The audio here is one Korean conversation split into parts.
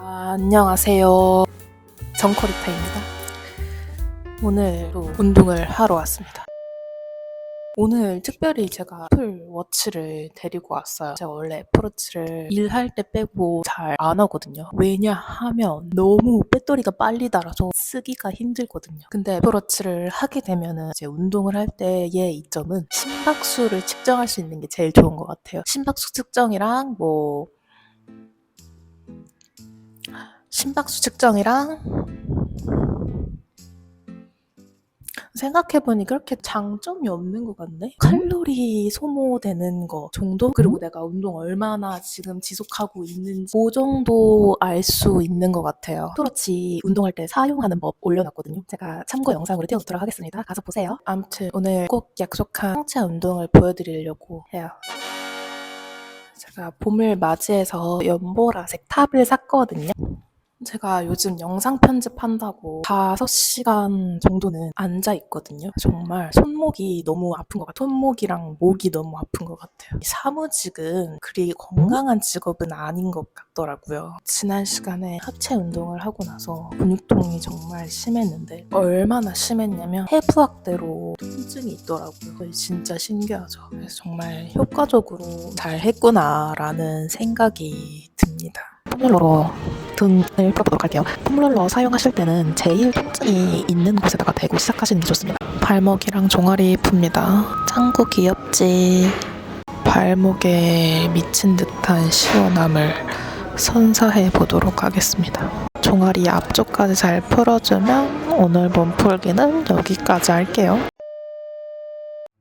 아, 안녕하세요. 정코리타입니다. 오늘도 운동을 하러 왔습니다. 오늘 특별히 제가 애플 워치를 데리고 왔어요. 제가 원래 애플 워치를 일할 때 빼고 잘 안 하거든요. 왜냐하면 너무 배터리가 빨리 닳아서 쓰기가 힘들거든요. 근데 애플 워치를 하게 되면은 이제 운동을 할 때의 이점은 심박수를 측정할 수 있는 게 제일 좋은 것 같아요. 심박수 측정이랑 뭐 심박수 측정이랑 생각해보니 그렇게 장점이 없는 것 같네? 칼로리 소모되는 거 정도? 그리고 내가 운동 얼마나 지금 지속하고 있는지 그 정도 알 수 있는 것 같아요. 그렇지 운동할 때 사용하는 법 올려놨거든요. 제가 참고 영상으로 띄워놓도록 하겠습니다. 가서 보세요. 아무튼 오늘 꼭 약속한 상체 운동을 보여드리려고 해요. 제가 봄을 맞이해서 연보라색 탑을 샀거든요. 제가 요즘 영상 편집한다고 5시간 정도는 앉아 있거든요. 정말 손목이 너무 아픈 것 같아요. 손목이랑 목이 너무 아픈 것 같아요. 이 사무직은 그리 건강한 직업은 아닌 것 같더라고요. 지난 시간에 하체 운동을 하고 나서 근육통이 정말 심했는데 얼마나 심했냐면 해부학대로 통증이 있더라고요. 진짜 신기하죠. 그래서 정말 효과적으로 잘 했구나라는 생각이 듭니다. 폼롤러로 등을 풀어보도록 할게요. 폼롤러 사용하실 때는 제일 통증이 있는 곳에다가 대고 시작하시는 게 좋습니다. 발목이랑 종아리 풉니다. 짱구 귀엽지? 발목에 미친 듯한 시원함을 선사해 보도록 하겠습니다. 종아리 앞쪽까지 잘 풀어주면 오늘 몸풀기는 여기까지 할게요.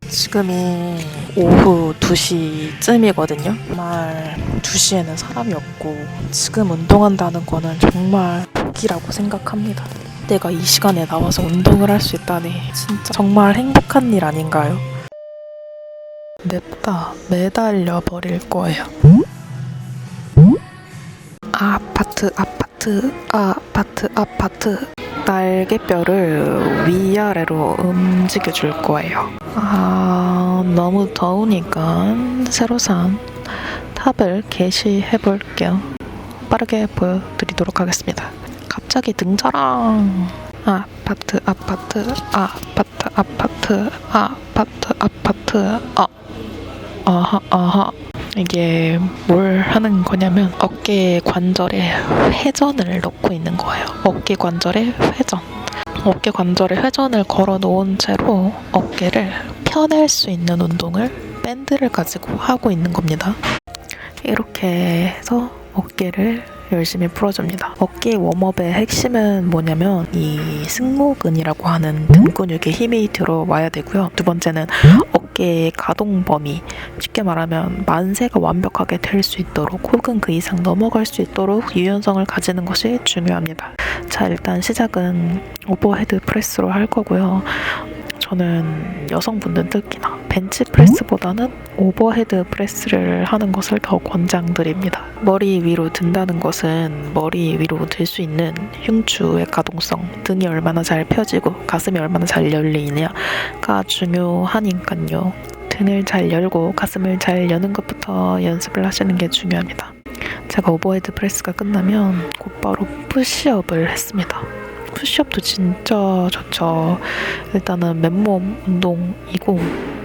지금이 오후 2시쯤이거든요. 정말 2시에는 사람이 없고 지금 운동한다는 거는 정말 복이라고 생각합니다. 내가 이 시간에 나와서 운동을 할 수 있다니 진짜 정말 행복한 일 아닌가요? 냅다 매달려 버릴 거예요. 아파트 아파트 아파트 아파트 날개뼈를 위아래로 움직여 줄 거예요. 아, 너무 더우니까 새로 산 탑을 게시해 볼게요. 빠르게 보여드리도록 하겠습니다. 갑자기 등자랑 아파트 아파트 아파트 아파트 아파트 아파트 아 아하 아하 이게 뭘 하는 거냐면 어깨 관절에 회전을 넣고 있는 거예요. 어깨 관절에 회전. 어깨 관절에 회전을 걸어 놓은 채로 어깨를 펴낼 수 있는 운동을 밴드를 가지고 하고 있는 겁니다. 이렇게 해서 어깨를 열심히 풀어줍니다. 어깨 웜업의 핵심은 뭐냐면 이 승모근이라고 하는 등 근육에 힘이 들어와야 되고요. 두 번째는 어깨 의 가동 범위, 쉽게 말하면 만세가 완벽하게 될 수 있도록 혹은 그 이상 넘어갈 수 있도록 유연성을 가지는 것이 중요합니다. 자, 일단 시작은 오버헤드 프레스로 할 거고요. 저는 여성분들 특히나 벤치 프레스보다는 오버헤드 프레스를 하는 것을 더 권장드립니다. 머리 위로 든다는 것은 머리 위로 들 수 있는 흉추의 가동성, 등이 얼마나 잘 펴지고 가슴이 얼마나 잘 열리느냐가 중요하니까요. 등을 잘 열고 가슴을 잘 여는 것부터 연습을 하시는 게 중요합니다. 제가 오버헤드 프레스가 끝나면 곧바로 푸시업을 했습니다. 푸시업도 진짜 좋죠. 일단은 맨몸 운동이고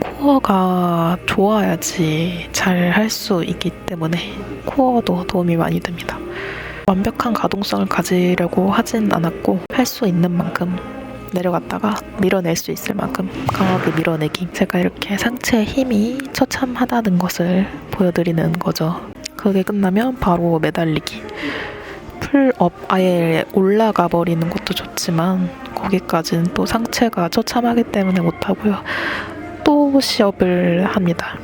코어가 좋아야지 잘 할 수 있기 때문에 코어도 도움이 많이 됩니다. 완벽한 가동성을 가지려고 하진 않았고 할 수 있는 만큼 내려갔다가 밀어낼 수 있을 만큼 강하게 밀어내기. 제가 이렇게 상체에 힘이 처참하다는 것을 보여드리는 거죠. 그게 끝나면 바로 매달리기. 풀업 아예 올라가 버리는 것도 좋지만 거기까지는 또 상체가 처참하기 때문에 못하고요. 또 시업을 합니다.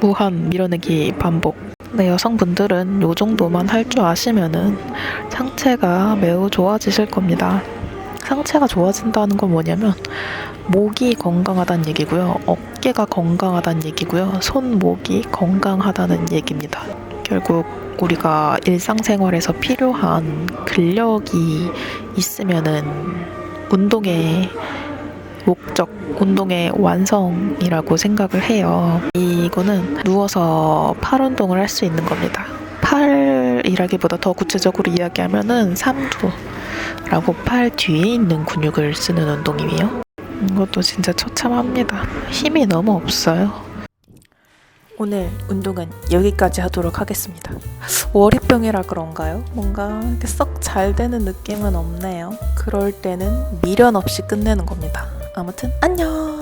무한 밀어내기 반복. 네, 여성분들은 요 정도만 할 줄 아시면은 상체가 매우 좋아지실 겁니다. 상체가 좋아진다는 건 뭐냐면 목이 건강하다는 얘기고요. 어깨가 건강하다는 얘기고요. 손목이 건강하다는 얘기입니다. 결국 우리가 일상생활에서 필요한 근력이 있으면은 운동의 목적, 운동의 완성이라고 생각을 해요. 이거는 누워서 팔 운동을 할 수 있는 겁니다. 팔 팔이라기보다 더 구체적으로 이야기하면은 삼두라고 팔 뒤에 있는 근육을 쓰는 운동이에요. 이것도 진짜 처참합니다. 힘이 너무 없어요. 오늘 운동은 여기까지 하도록 하겠습니다. 월요병이라 그런가요? 뭔가 썩 잘 되는 느낌은 없네요. 그럴 때는 미련 없이 끝내는 겁니다. 아무튼 안녕!